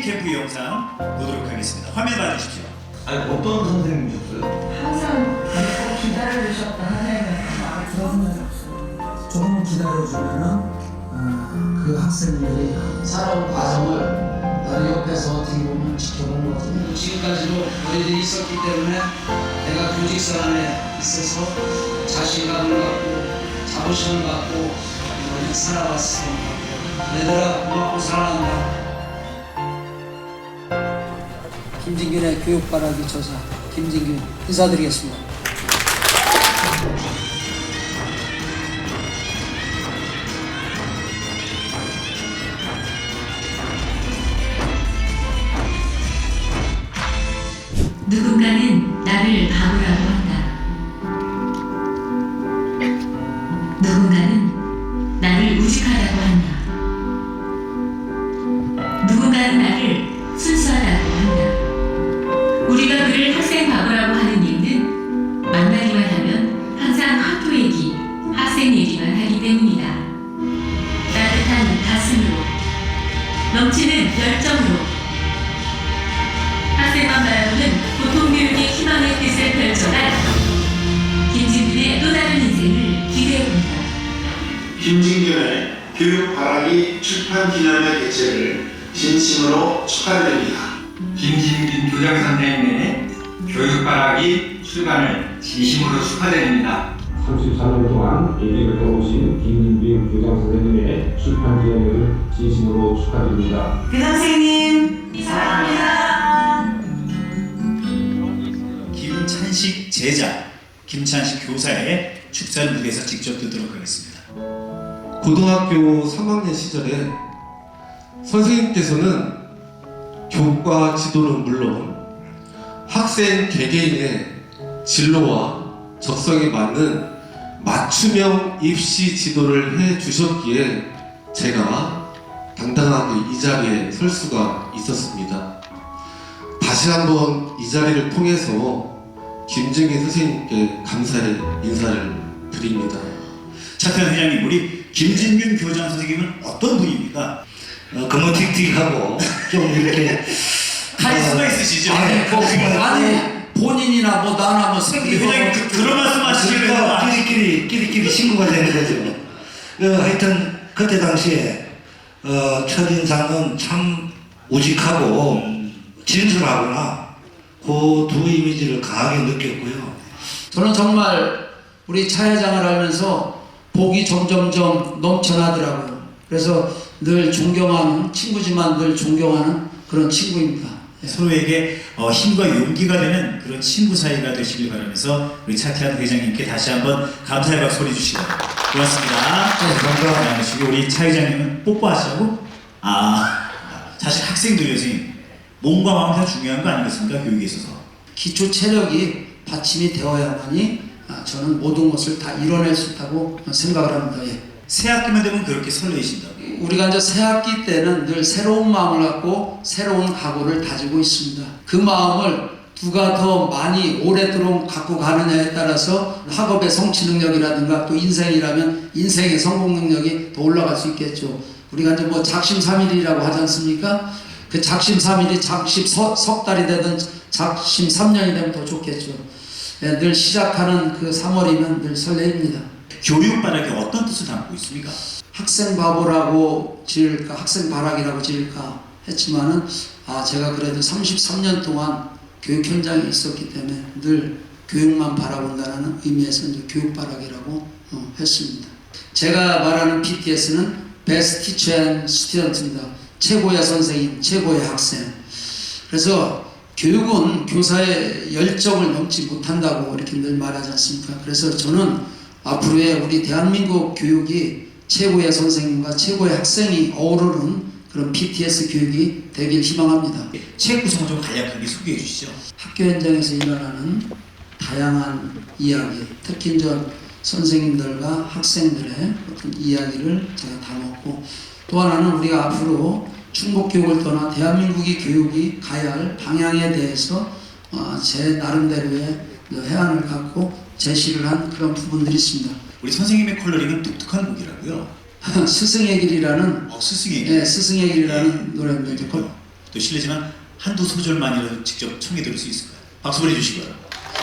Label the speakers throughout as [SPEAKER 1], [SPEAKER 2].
[SPEAKER 1] 캠프 영상 보도록 하겠습니다. 화면 봐주십시오.
[SPEAKER 2] 아니 어떤 선생님이셨어요?
[SPEAKER 3] 항상 믿고 기다려주셨던 선생님에서 마음에 없어요.
[SPEAKER 4] 조금만 기다려주면은 어, 그 학생들이 살아온 과정을 나는 옆에서 어떻게 보면 지켜본 거거든요. 지금까지도 우리들이 있었기 때문에 내가 교직선 안에 있어서 자신감을 갖고 자부심을 갖고 살아왔습니다. 얘들아 고맙고 사랑한다. 김진균의 교육바라기 조사 김진균 인사드리겠습니다.
[SPEAKER 5] 누군가는 나를 바보라고 한다. 누군가는 나를 우직하다고 한다. 교육
[SPEAKER 6] 바라기 출판 기념회 개최를 진심으로 축하드립니다.
[SPEAKER 7] 김진균 교장 선생님의 교육바라기 출간을 진심으로 축하드립니다.
[SPEAKER 8] 34년 동안 예비를 해오신 김진빈 교장 선생님의 출판 기념회를 진심으로 축하드립니다.
[SPEAKER 3] 그 선생님 사랑합니다.
[SPEAKER 1] 김찬식 제자, 김찬식 교사의 축사를 무대에서 직접 듣도록 하겠습니다.
[SPEAKER 9] 고등학교 3학년 시절에 선생님께서는 교과 지도는 물론 학생 개개인의 진로와 적성에 맞는 맞춤형 입시 지도를 해 주셨기에 제가 당당하게 이 자리에 설 수가 있었습니다. 다시 한번 이 자리를 통해서 김정희 선생님께 감사의 인사를 드립니다.
[SPEAKER 1] 차태현 회장님, 우리 김진균 교장 선생님은 어떤 분입니까?
[SPEAKER 2] 어, 거머틱틱하고 좀 이렇게
[SPEAKER 1] 카리스마
[SPEAKER 2] 어,
[SPEAKER 1] 있으시죠?
[SPEAKER 2] 아니 그 아니
[SPEAKER 4] 본인이나 뭐 나나 뭐
[SPEAKER 1] 우리 회장님 그, 그런 말씀 하시기를
[SPEAKER 2] 그러니까 끼리끼리 끼리끼리 친구가 되는 거죠. 그 하여튼 그때 당시에 어, 첫인상은 참 우직하고 진솔하구나 그 두 이미지를 강하게 느꼈고요.
[SPEAKER 4] 저는 정말 우리 차 회장을 알면서 복이 점점점 넘쳐나더라고요. 그래서 늘 존경하는 친구지만 늘 존경하는 그런 친구입니다. 예.
[SPEAKER 1] 서로에게 어, 힘과 용기가 되는 그런 친구 사이가 되시길 바라면서 우리 차태현 회장님께 다시 한번 감사의 박수 보내주시고 고맙습니다.
[SPEAKER 2] 네, 감사합니다.
[SPEAKER 1] 네, 우리 차 회장님은 뽀뽀하시라고? 아, 사실 학생들이 선생님 몸과 마음이 다 중요한 거 아니겠습니까? 교육에 있어서.
[SPEAKER 4] 기초 체력이 받침이 되어야만이 아, 저는 모든 것을 다 이뤄낼 수 있다고 생각을 합니다. 예.
[SPEAKER 1] 새 학기만 되면 그렇게 설레이신다고.
[SPEAKER 4] 우리가 이제 새 학기 때는 늘 새로운 마음을 갖고 새로운 각오를 다지고 있습니다. 그 마음을 누가 더 많이 오랫도록 갖고 가느냐에 따라서 학업의 성취 능력이라든가 또 인생이라면 인생의 성공 능력이 더 올라갈 수 있겠죠. 우리가 이제 뭐 작심삼일이라고 하지 않습니까? 그 작심삼일이 작심 서, 석 달이 되든 작심 3년이 되면 더 좋겠죠. 예, 늘 시작하는 그 3월이면 늘 설레입니다.
[SPEAKER 1] 교육 바라기 어떤 뜻을 담고 있습니까?
[SPEAKER 4] 학생 바보라고 지을까 학생 바락이라고 지을까 했지만은 아 제가 그래도 33년 동안 교육 현장에 있었기 때문에 늘 교육만 바라본다는 의미에서 이제 교육 바락이라고 어, 했습니다. 제가 말하는 BTS는 Best Teacher and Student입니다. 최고의 선생님, 최고의 학생. 그래서 교육은 교사의 열정을 넘지 못한다고 이렇게 늘 말하지 않습니까? 그래서 저는 앞으로의 우리 대한민국 교육이 최고의 선생님과 최고의 학생이 어우르는 그런 BTS 교육이 되길 희망합니다.
[SPEAKER 1] 책 구성을 좀 간략하게 소개해 주시죠.
[SPEAKER 4] 학교 현장에서 일어나는 다양한 이야기, 특히 이제 선생님들과 학생들의 어떤 이야기를 제가 담았고 또 하나는 우리가 앞으로 충북 교육을 떠나 대한민국의 교육이 가야 할 방향에 대해서 어, 제 나름대로의 해안을 갖고 제시를 한 그런 부분들이 있습니다.
[SPEAKER 1] 우리 선생님의 컬러링은 독특한 곡이라고요.
[SPEAKER 4] 스승의 길이라는
[SPEAKER 1] 어, 스승의
[SPEAKER 4] 예, 스승의 길이라는 노래입니다. 이제
[SPEAKER 1] 그또 실례지만 한두 소절만이라도 직접 청해 들을 수 있을까요? 박수 보내주시고요.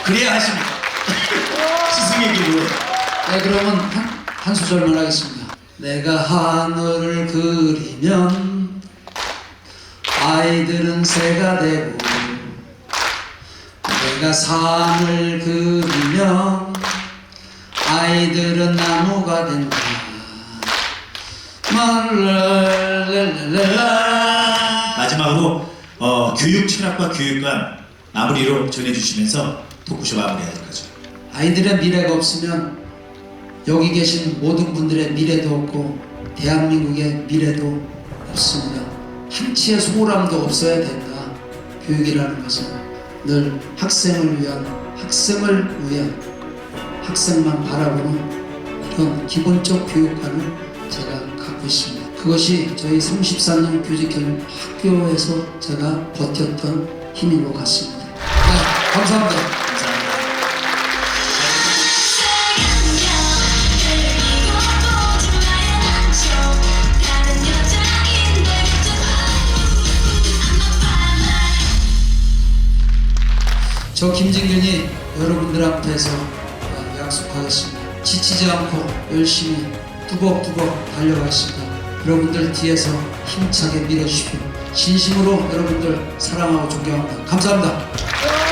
[SPEAKER 1] 그래야 하십니까? 스승의 길로.
[SPEAKER 4] 네, 그러면 한, 한 소절만 하겠습니다. 내가 하늘을 그리면 아이들은 새가 되고 내가 산을 그리면 아이들은 나무가 된다.
[SPEAKER 1] 마지막으로 어, 교육 철학과 교육관 마무리로 전해주시면서 토크쇼 마무리하도록 하죠.
[SPEAKER 4] 아이들의 미래가 없으면 여기 계신 모든 분들의 미래도 없고 대한민국의 미래도 없습니다. 한치의 소홀함도 없어야 된다. 교육이라는 것은 늘 학생을 위한 학생을 위한 학생만 바라보는 이런 기본적 교육관을 제가 갖고 있습니다. 그것이 저희 34년 교직 학교에서 제가 버텼던 힘인 것 같습니다. 네.
[SPEAKER 1] 감사합니다.
[SPEAKER 4] 저 김진균이 여러분들 앞에서 어, 약속하겠습니다. 지치지 않고 열심히 뚜벅뚜벅 달려가겠습니다. 여러분들 뒤에서 힘차게 밀어주십시오. 진심으로 여러분들 사랑하고 존경합니다. 감사합니다.